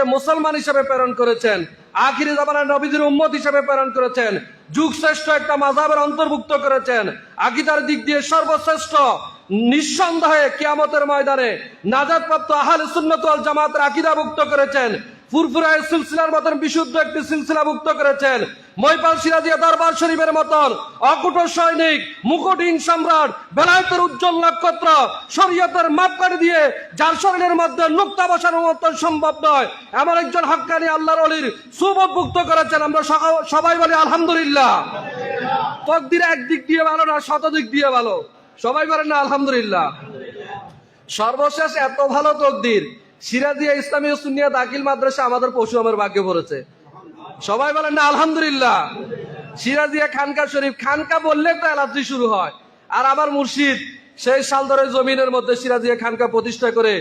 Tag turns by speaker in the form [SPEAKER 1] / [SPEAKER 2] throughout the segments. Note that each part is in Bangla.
[SPEAKER 1] মুসলমান হিসেবে প্রেরণ করেছেন, আখিরি জামানার নবীদের উম্মত হিসেবে প্রেরণ করেছেন যুগ শ্রেষ্ঠ একটা মাজাবের অন্তর্ভুক্ত করেছেন, আকিদার দিক দিয়ে সর্বশ্রেষ্ঠ, নিঃসন্দেহে কিয়ামতের ময়দানে নাজাদপ্রাপ্ত আহাল সুন্নত জামাতের আকিদাভুক্ত করেছেন, ফুরফুরায় সিলসিলার মতন বিশুদ্ধ একটি সিলসিলা ভুক্ত করেছেন মৈপাল সিরাজিয়া দরবার শরীফের মতন অকুট সৈনিক, মুকুটহীন সম্রাট, বেলায়তের উজ্জ্বল নক্ষত্র, শরীয়তের মাপকাঠি দিয়ে যার শরীরের মধ্যে নুক্তা বসানোর মতো সম্ভব নয়, এমন একজন হক্কানি আল্লাহর অলির সুবোধভুক্ত করেছেন। আমরা সবাই বলি, আলহামদুলিল্লাহ। তকদির একদিক দিয়ে ভালো না শতদিক দিয়ে ভালো? সবাই বলেন, না, আলহামদুলিল্লাহ। সর্বশেষ এত ভালো তকদির, সিরাজিয়া ইসলামী ও সুন্নিয়া দাখিল মাদ্রাসা আমাদের পশু আমার ভাগ্যে পড়েছে। সবাই বলেন না, আলহামদুলিল্লাহ। সিরাজিয়া খানকা শরীফ, খানকা বললে তো অ্যালার্জি শুরু হয়। আর আমার মুর্শিদ, সেই সালদরের জমিনের মধ্যে সিরাজিয়া খানকা প্রতিষ্ঠা করে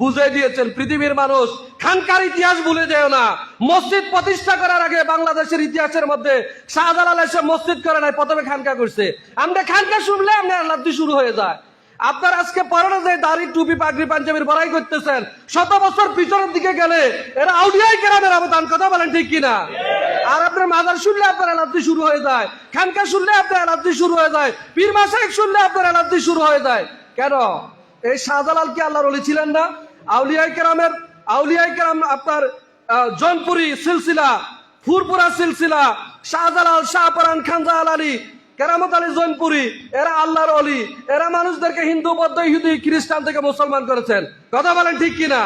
[SPEAKER 1] বুঝে দিয়েছেন, পৃথিবীর মানুষ খানকার ইতিহাস ভুলে যেও না। মসজিদ প্রতিষ্ঠা করার আগে বাংলাদেশের ইতিহাসের মধ্যে শাহজালাল এসে মসজিদ করে নাই, প্রথমে খানকা করছে। আমরা খানকা শুনলে আমরা অ্যালার্জি শুরু হয়ে যায়। আপনার আজকে পরনে যে দাড়ি, টুপি, পাগড়ি, পাঞ্জাবির বড়াই করতেছেন, শত বছর পিছনের দিকে গেলে এরা আউলিয়াই কেরামের অবদান, কথা বলেন ঠিক কিনা? আর আপনার মাজার শুনলে আপনার অ্যালার্জি শুরু হয়ে যায়, খানকা শুনলে আপনার অ্যালার্জি শুরু হয়ে যায়, পীর মাসাইক শুনলে আপনার অ্যালার্জি শুরু হয়ে যায়। কেন? এই শাহজালাল কি আল্লাহর অলি ছিলেন না? আউলিয়াই কেরামের আউলিয়াই কেরাম আপনার জৌনপুরি সিলসিলা, ফুরপুরা সিলসিলা, শাহজালাল, শাহপরান, খানজাহাল আলী কেরামত আলী জৈনপুরি, এরা আল্লাহর অলি। এরা মানুষদেরকে হিন্দু, বৌদ্ধ, ইহুদি, খ্রিস্টান থেকে মুসলমান করেছেন। কথা বলেন ঠিক কিনা?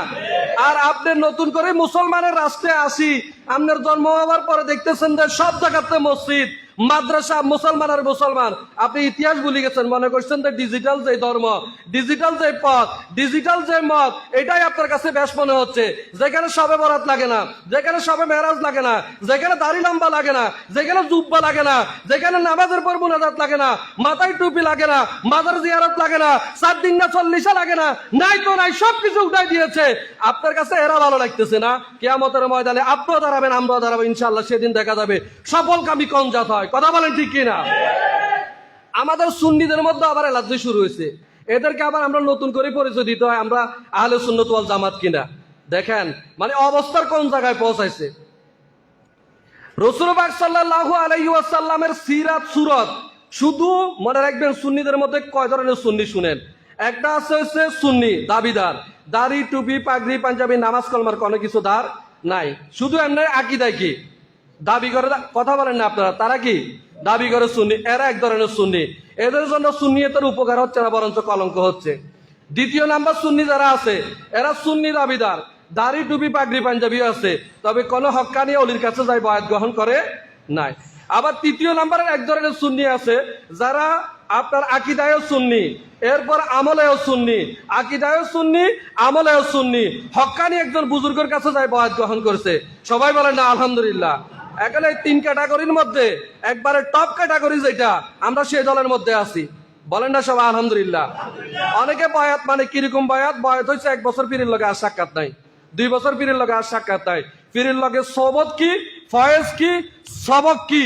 [SPEAKER 1] আর আপনি নতুন করে মুসলমানের রাষ্ট্রে আসি, আপনার জন্ম হওয়ার পরে দেখতেছেন যে সব জায়গাতে মসজিদ মাদ্রাসা মুসলমান আর মুসলমান। আপনি ইতিহাস ভুলে গেছেন, মনে করছেন যে ডিজিটাল যে ধর্ম ডিজিটাল যে পথ ডিজিটাল যে মত, এটাই আপনার কাছে বেশ মনে হচ্ছে। যেখানে সবে বরাত লাগে না, যেখানে সবে মেরাজ লাগে না, যেখানে দাড়ি লম্বা লাগে না, যেখানে জুব্বা লাগে না, যেখানে নামাজের পর মুনাজাত লাগে না, মাথায় টুপি লাগে না মাদার জিয়ারত লাগে না, সাত দিন না চল্লিশে লাগে না, নাই তো নাই, সবকিছু উঠাই দিয়েছে। আপনার কাছে এরা ভালো লাগতেছে না? কেয়ামতের ময়দানে আপনিও দাঁড়াবেন, আমরাও দাঁড়াবো ইনশাল্লাহ সেদিন দেখা যাবে। সফল কামি কম জাত হয়? কথা বলেন ঠিক কিনা? আমাদের সুন্নিদের মধ্যে আবার এলার্জি শুরু হয়েছে। এদেরকে আবার আমরা নতুন করে পরিচয় দিতে হয়, আমরা আহলে সুন্নত ওয়াল জামাত কিনা? দেখেন মানে অবস্থার কোন জায়গায় পৌঁছাইছে? রসুলবাগ সাল্লাহ আলাইসাল্লামের সিরাত, সুরত, শুধু মনে রাখবেন সুন্নিদের মধ্যে কয় ধরনের সুন্নি শুনেন? একটা আছে হচ্ছে সুন্নি, দাবিদার। দাড়ি, টুপি, পাগড়ি, পাঞ্জাবি, নামাজ কলমার কোনো কিছু ধার নাই। শুধু এমনি আকিদায় কি? দাবি করে কথা বলেন না আপনারা। তারা কি? দাবি করে সুন্নি। এরা এক ধরনের সুন্নি। এদের জন্য সুন্নিয়তের উপকার হচ্ছে না, বরঞ্চ কলঙ্ক হচ্ছে। দ্বিতীয় নাম্বার, সুন্নি যারা আছে, এরা সুন্নি দাবিদার। দাড়ি, টুপি, পাগড়ি পাঞ্জাবিও আছে। তবে কোনো হক্কানি অলির কাছে যাই বয়াত গ্রহণ করে নাই। আবার তৃতীয় নাম্বারের এক ধরনের সুন্নি আছে, যারা আপনার আকিদায়ও সুন্নি, এরপর আমলেও সুন্নি। আকিদায়ও সুন্নি, আমলেও সুন্নি। হক্কানি একজন বুজুর্গের কাছে যাই বয়াত গ্রহণ করছে। সবাই বলেন না, আলহামদুলিল্লাহ। এখানে তিন ক্যাটাগরির মধ্যে একবারে টপ ক্যাটাগরি যেটা, আমরা সেই দলের মধ্যে আছি। বলেন না সবাই, আলহামদুলিল্লাহ। অনেকে বয়াত মানে কীরকম বয়াত? বয়াত হচ্ছে এক বছর পীরের লগে আর সাক্ষাৎ নাই। দুই বছর পীরের লগে আর সাক্ষাৎ নাই। পীরের লগে সবত কি, ফয়েজ কি, সবক কি?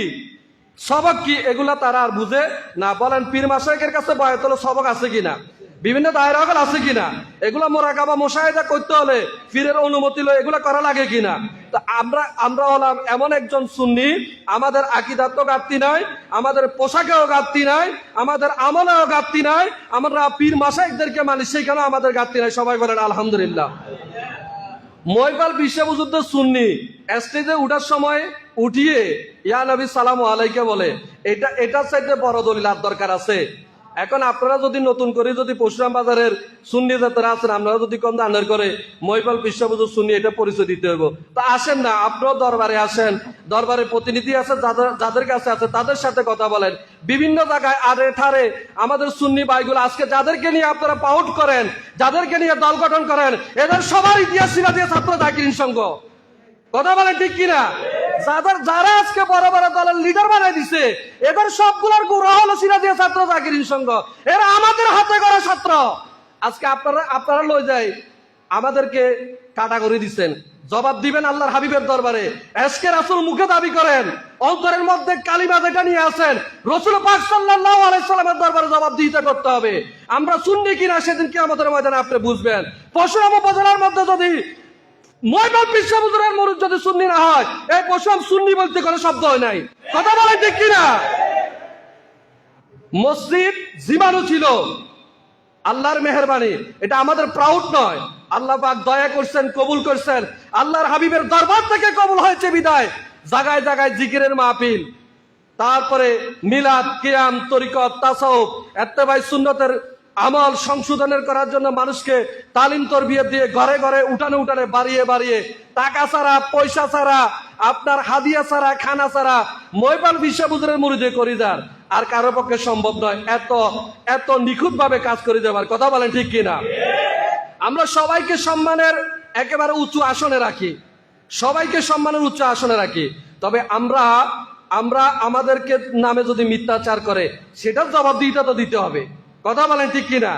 [SPEAKER 1] সবক কি, এগুলা তারা আর বুঝে না। বলেন, পীর মাসাইকের কাছে বয়াত হলো সবক আছে কিনা? বিভিন্ন দায়রা হল আছে কিনা? এগুলা মোরাকাবা মোশাহেদা করতে হলে ফিরের অনুমতি লয় এগুলা করা লাগে কিনা? তো আমরা আমরা হলাম এমন একজন সুন্নি, আমাদের আকিদাত ঘাটতি নাই, আমাদের পোশাকেও ঘাটতি নাই, আমাদের আমলেও ঘাটতি নাই, আমরা পীর মাসাইকদেরকে মানি, সেখানেও আমাদের ঘাটতি নাই। সবাই বলেন, আলহামদুলিল্লাহ। মহিপাল বিশ্বযুদ্ধ সুন্নি, স্টেজে উঠার সময় উঠিয়ে, ইয়া নবী, সালাম আলাইকে বলে, এটা, এটার সাইডে বড় দলিল আর দরকার আছে। এখন আপনারা যদি নতুন করে যদি পরশুরাম বাজারের সুন্নি যাত্রা আছেন, আপনারা যদি কম দানের করে মহিপাল বিশ্বযুদ্ধ সুন্নি, এটা পরিচয় দিতে হইব। তা আসেন না, আপনারাও দরবারে আসেন। দরবারে প্রতিনিধি আছে, যাদের যাদের কাছে আছে, তাদের সাথে কথা বলেন। বিভিন্ন জায়গায় আরে ঠারে আমাদের সুন্নি ভাইগুলো আজকে যাদেরকে নিয়ে আপনারা পাউট করেন, যাদেরকে নিয়ে দল গঠন করেন, এদের সবার ইতিহাস দিয়ে ছাত্র জাকিরিন সংঘ কথা বলেন ঠিক কিনা? যাদের যারা আজকে বড় বড় দলের লিডার বানাই দিছে এদের সবগুলোর গুড়া হলো সিরাজিয়া ছাত্র জাকিরিন সংঘ। এরা আমাদের হাতে করা ছাত্র। আজকে আপনারা আপনারা লই যায় আমাদেরকে কাটাগরি দিচ্ছেন। জবাব দিবেন আল্লাহর হাবিবের দরবারে। এসকে রাসুল মুখে দাবি করেন, অন্তরের মধ্যে কালিমা যেটা নিয়ে আসেন রসুল পাক সাল্লাল্লাহু আলাইহি সাল্লামের দরবারে জবাব দিতে করতে হবে। আমরা শুননি কিনা সেদিন কি আমাদের ময়দানে আপনি বুঝবেন। পশুরাম উপজেলার মধ্যে যদি হয়। কোনো শব্দ হয় নাই। মসজিদ জীবাণু ছিল। আল্লাহর এটা আমাদের প্রাউড নয়। আল্লাহ দয়া করছেন, কবুল করছেন। আল্লাহর হাবিবের দরবার থেকে কবুল হয়েছে বিদায়। জায়গায় জায়গায় জিকিরের মাহফিল। তারপরে মিলাদ, কিয়াম, তরিকত তাসাউফ এত্তেবাই সুন্নতের আমল সংশোধনের করার জন্য মানুষকে তালিম তরবিয়ত দিয়ে ঘরে ঘরে উঠানে উঠানে বাড়িয়ে বাড়িয়ে, টাকা ছাড়া, পয়সা ছাড়া, আপনার হাদিয়া ছাড়া, খানা ছাড়া ময়পাল বিশ্ববুজুরের মুড়িদে করিদার আর কারও পক্ষে সম্ভব নয় এত এত নিখুঁত ভাবে কাজ করে যাবার কথা বলেন ঠিক কিনা? আমরা সবাইকে সম্মানের একেবারে উঁচু আসনে রাখি। সবাইকে সম্মানের উচ্চ আসনে রাখি। তবে আমরা আমরা আমাদেরকে নামে যদি মিথ্যাচার করে, সেটার জবাবদিহিটা তো দিতে হবে। কথা বলেন ঠিক কিনা?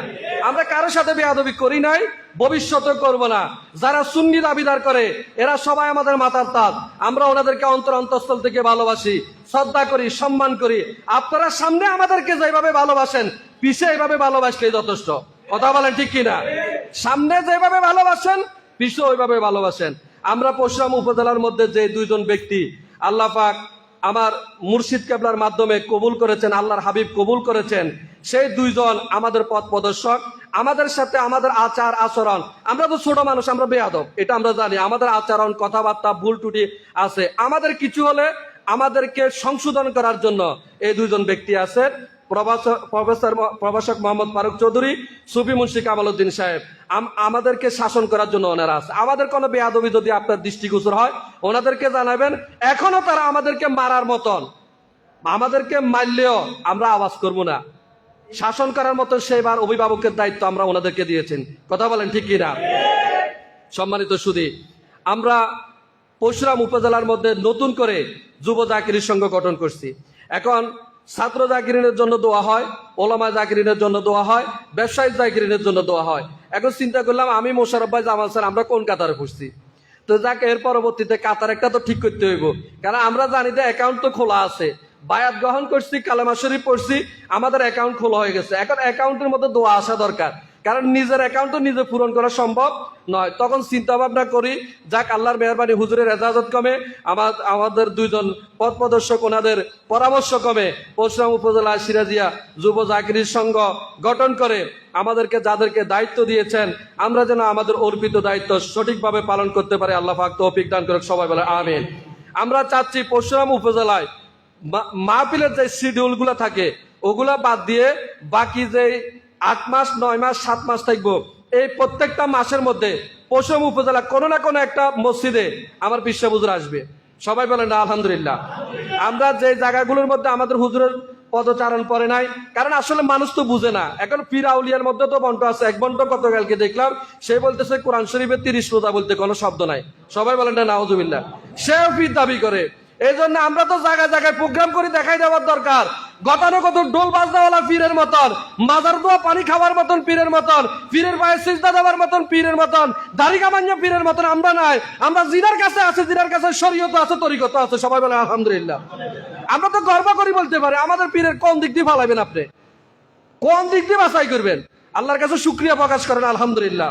[SPEAKER 1] আমরা কারোর সাথে বেয়াদবি করি নাই ভবিষ্যতে করব না। যারা সুন্নি দাবিদার করে, এরা সবাই আমাদের মাথার তাত আমরা ওনাদেরকে অন্তর অন্তঃস্থল থেকে ভালোবাসি, শ্রদ্ধা করি, সম্মান করি। আপনারা সামনে আমাদেরকে যেভাবে ভালোবাসেন, পিছে এইভাবে ভালোবাসলে যথেষ্ট। কথা বলেন ঠিক কিনা? সামনে যেভাবে ভালোবাসেন, পিছু ওইভাবে ভালোবাসেন। আমরা পরশুরাম উপজেলার মধ্যে যে দুইজন ব্যক্তি, আল্লাহ পাক আমার মুর্শিদ কেবলার মাধ্যমে কবুল করেছেন, আল্লাহর হাবিব কবুল করেছেন। সেই দুইজন আমাদের পথ প্রদর্শক, আমাদের সাথে আমাদের আচার আচরণ। আমরা তো ছোট মানুষ, আমরা বেয়াদব, এটা আমরা জানি। আমাদের আচরণ, কথাবার্তা, ভুল ত্রুটি আছে। আমাদের কিছু হলে আমাদেরকে সংশোধন করার জন্য এই দুইজন ব্যক্তি প্রভাষক, প্রফেসর প্রভাষক মোহাম্মদ ফারুক চৌধুরী, সুফি মুন্সি কামালউদ্দিন সাহেব। আম- আমাদেরকে শাসন করার জন্য ওনারা আছে। আমাদের কোনো বেয়াদবি যদি আপনার দৃষ্টিগোচর হয়, ওনাদেরকে জানাবেন, এখনও তারা আমাদেরকে মারার মতন। আমাদেরকে মারলেও আমরা আওয়াজ করব না। শাসন করার মতো সেবার অভিভাবকের দায়িত্ব আমরা ওনাদেরকে দিয়েছেন। কথা বলেন ঠিক কিনা? সম্মানিত সুদী, আমরা পরশুরাম উপজেলার মধ্যে নতুন করে যুব জাকিরির সংঘ গঠন করছি। এখন ছাত্র জাকিরিনের জন্য দোয়া হয়, ওলামা জাকিরিনের জন্য দোয়া হয় ব্যবসায়িক জাকিরিনের জন্য দোয়া হয়। এখন চিন্তা করলাম, আমি মোশারফ ভাই জামাল স্যার, আমরা কোন কাতারে পড়ছি? তো যাক, এর পরবর্তীতে কাতার একটা তো ঠিক করতে হইব। কারণ আমরা জানি যে অ্যাকাউন্ট তো খোলা আছে। বায়াত গ্রহণ করছি, কালামা শরীফ পড়ছি, আমাদের অ্যাকাউন্ট খোলা হয়ে গেছে। এখন অ্যাকাউন্টের মধ্যে দোয়া আসা দরকার। কারণ নিজের অ্যাকাউন্ট নিজে পূরণ করা সম্ভব নয়। তখন চিন্তা ভাবনা করি, যাক আল্লাহর মেহরবানি, হুজুরের এজাজত কমে, আমার, আমাদের দুইজন পথ প্রদর্শক, ওনাদের পরামর্শ কমে। পরশুরাম উপজেলা সিরাজিয়া যুব জাকিরির সংঘ গঠন করে আমাদেরকে যাদেরকে দায়িত্ব দিয়েছেন, আমরা যেন আমাদের অর্পিত দায়িত্ব সঠিকভাবে পালন করতে পারে। আল্লাহ পাক তৌফিক দান করে সবাই বলে আমিন। আমরা চাচ্ছি পরশুরাম উপজেলায় মাহফিলের যে শিডিউলগুলা থাকে, ওগুলা বাদ দিয়ে বাকি যে আট মাস, নয় মাস, সাত মাস থাকব, এই প্রত্যেকটা মাসের মধ্যে পশ্চিম উপজেলা কোনো না কোনো একটা মসজিদে আমার বিশ্ব হুজুর আসবে। সবাই বলেন, না, আলহামদুলিল্লাহ। আমরা যে জায়গাগুলোর মধ্যে আমাদের হুজুরের পদচারণ পরে নাই, কারণ আসলে মানুষ তো বুঝে না। এখন পীর আউলিয়ার মধ্যে তো বন্ট আছে। এক বন্ট গতকালকে দেখলাম, সে বলতেছে, কোরআন শরীফের তিরিশ রোজা বলতে কোনো শব্দ নাই। সবাই বলেন, না নাওজুবিল্লাহ সেও পীর দাবি করে এই জন্য আমরা তো জায়গায় জায়গায় প্রোগ্রাম করে দেখাই দেওয়ার দরকার। গতানুগত ডোল বাজনাওয়ালা পীরের মতন, মাজার দোয়া পানি খাওয়ার মতন পীরের মতন, পীরের পায়ে সিজদা দেওয়ার মতন পীরের মতন, দাড়ি কামান্য পীরের মতন আমরা নাই, আমরা জিনার কাছে আছে, জিনার কাছে শরীয়ত আছে, তরিকত আছে, সবাই বলে আলহামদুলিল্লাহ। আমরা তো গর্ব করি বলতে পারি, আমাদের পীরের কোন দিক দিয়ে ফালাইবেন আপনি? কোন দিক দিয়ে বাছাই করবেন? আল্লাহর কাছে শুক্রিয়া প্রকাশ করেন, আলহামদুলিল্লাহ।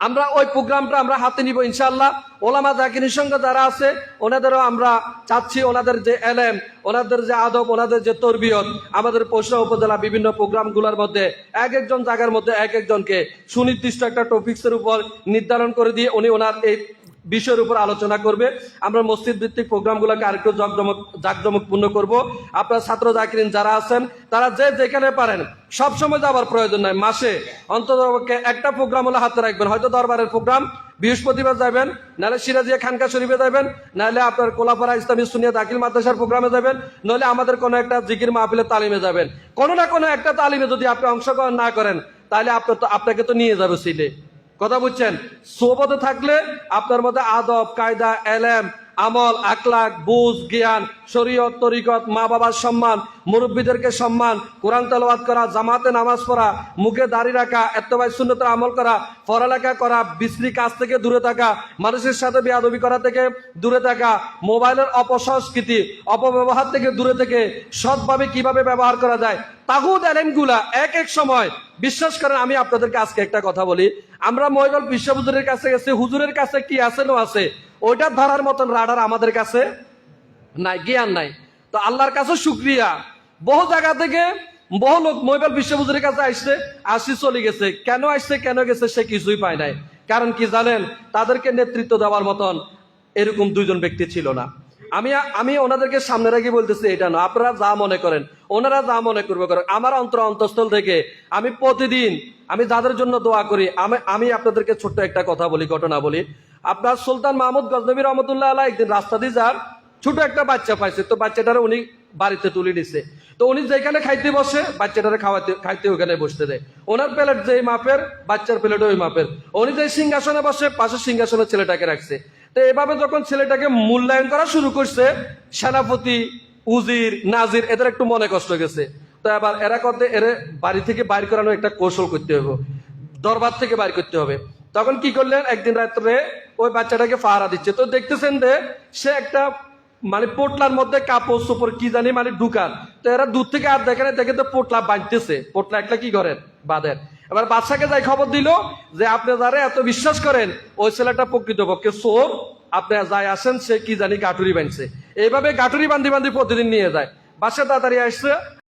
[SPEAKER 1] আমরা ওই প্রোগ্রামটা আমরা হাতে নিব ইনশাল্লাহ ওলামা জাকিনের সঙ্গে যারা আছে, ওনাদেরও আমরা চাচ্ছি, ওনাদের যে এলেম, ওনাদের যে আদব, ওনাদের যে তরবিয়ত, আমাদের পৌষা উপজেলা বিভিন্ন প্রোগ্রামগুলোর মধ্যে এক একজন জায়গার মধ্যে এক একজনকে সুনির্দিষ্ট একটা টপিক্সের উপর নির্ধারণ করে দিয়ে উনি ওনার এই বিষয়ের উপর আলোচনা করবে। আমরা মসজিদ ভিত্তিক প্রোগ্রামগুলোকে আরেকটু জাকজমক জাকজমকপূর্ণ করব। আপনার ছাত্র জাকিরিন যারা আছেন, তারা যে যেখানে পারেন, সবসময় যাওয়ার প্রয়োজন নাই। মাসে অন্তত একটা প্রোগ্রাম হলে হাতে রাখবেন। হয়তো দরবারের প্রোগ্রাম, বৃহস্পতিবার যাবেন, নাহলে সিরাজিয়া খানকা শরীফে যাবেন, নাহলে আপনার কোলাপাড়া ইসলামী সুনিয়া দাখিল মাদ্রাসার প্রোগ্রামে যাবেন নইলে আমাদের কোনো একটা জিকির মাহফিলের তালিমে যাবেন। কোনো না কোনো একটা তালিমে যদি আপনি অংশগ্রহণ না করেন, তাহলে আপনার তো, আপনাকে তো নিয়ে যাবে সিলে কথা বুঝছেন? সোবতে থাকলে আপনার মধ্যে আদব কায়দা এলেম আমল আকলাক বুঝ, জ্ঞান, শরীয়ত, তরিকত মা বাবার সম্মান, মুরব্বীদেরকে সম্মান, কোরআন তেলাওয়াত করা, জামাতে নামাজ পড়া, মুখে দাড়ি রাখা, এত্তবাই শূন্যতের আমল করা, পড়ালেখা করা, বিশ্রী কাজ থেকে দূরে থাকা, মানুষের সাথে বেয়াদবি করা থেকে দূরে থাকা, মোবাইলের অপসংস্কৃতি, অপব্যবহার থেকে দূরে থেকে, সৎভাবে কীভাবে ব্যবহার করা যায় তাহুদ এলেমগুলা এক এক সময়, বিশ্বাস করেন, আমি আপনাদেরকে আজকে একটা কথা বলি, আমরা মহিবল বিশ্ব হুজুরের কাছে গেছি, হুজুরের কাছে কি আছে, না আছে ওইটা ধরার মতন রাডার আমাদের কাছে নাই, জ্ঞান নাই। তো আল্লাহর কাছে শুক্রিয়া। বহু জায়গা থেকে বহু লোক মহিবাল বিশ্ব কাছে আসছে, আসি চলে গেছে। কেন আসছে, কেন গেছে সে কিছুই পায় নাই। কারণ কি জানেন, তাদেরকে নেতৃত্ব দেওয়ার মতন এরকম দুইজন ব্যক্তি ছিল না। আমি আমি ওনাদেরকে সামনে রেখে বলতেছি, এটা না, আপনারা যা মনে করেন, ওনারা যা মনে করবে করেন। আমার অন্তর অন্তঃস্থল থেকে আমি প্রতিদিন, আমি যাদের জন্য দোয়া করি, আমি আমি আপনাদেরকে ছোট্ট একটা কথা বলি, ঘটনা বলি। আপনার সুলতান মাহমুদ গজনবী রহমতুল্লাহ আল্লাহ একদিন রাস্তা দিয়ে যান, ছোট একটা বাচ্চা পাইছে। তো বাচ্চাটারে উনি বাড়িতে তুলে নিছে। তো উনি যেখানে খাইতে বসে, বাচ্চাটারে খাওয়াতে খাইতে ওখানে বসতে দেয়। ওনার প্লেট যেই মাপের, বাচ্চার প্লেট ওই মাপের। উনি যে সিংহাসনে বসে, পাশে সিংহাসনে ছেলেটাকে রাখছে। তো এভাবে যখন ছেলেটাকে মূল্যায়ন করা শুরু করছে, সেনাপতি, উজির, নাজির, এদের একটু মনে কষ্ট গেছে। তো এবার এরা করতে এর বাড়ি থেকে বাইর করানো একটা কৌশল করতে হবে। দরবার থেকে বাইর করতে হবে। তখন কি করলেন? একদিন রাত্রে ওই বাচ্চাটাকে পাহারা দিচ্ছে। তো দেখতেছেন যে সে একটা মানে পোটলার মধ্যে কাপড় চোপড় কি জানি মানে ঢুকান। তো এরা দূর থেকে আর দেখে না, দেখে তো পোটলা বাঁধতেছে। পোটলা একটা কি করেন? বাঁধেন। এবার বাচ্চাকে যাই খবর দিল যে, আপনি যারা এত বিশ্বাস করেন, ওই ছেলেটা প্রকৃতপক্ষে চোর। আপনি যাই আসেন, সে কি জানি গাঠুরি বাঁধছে। এইভাবে গাঠুরি বান্ধি বান্ধি প্রতিদিন নিয়ে যায়। বাচ্চা তাড়াতাড়ি আসছে।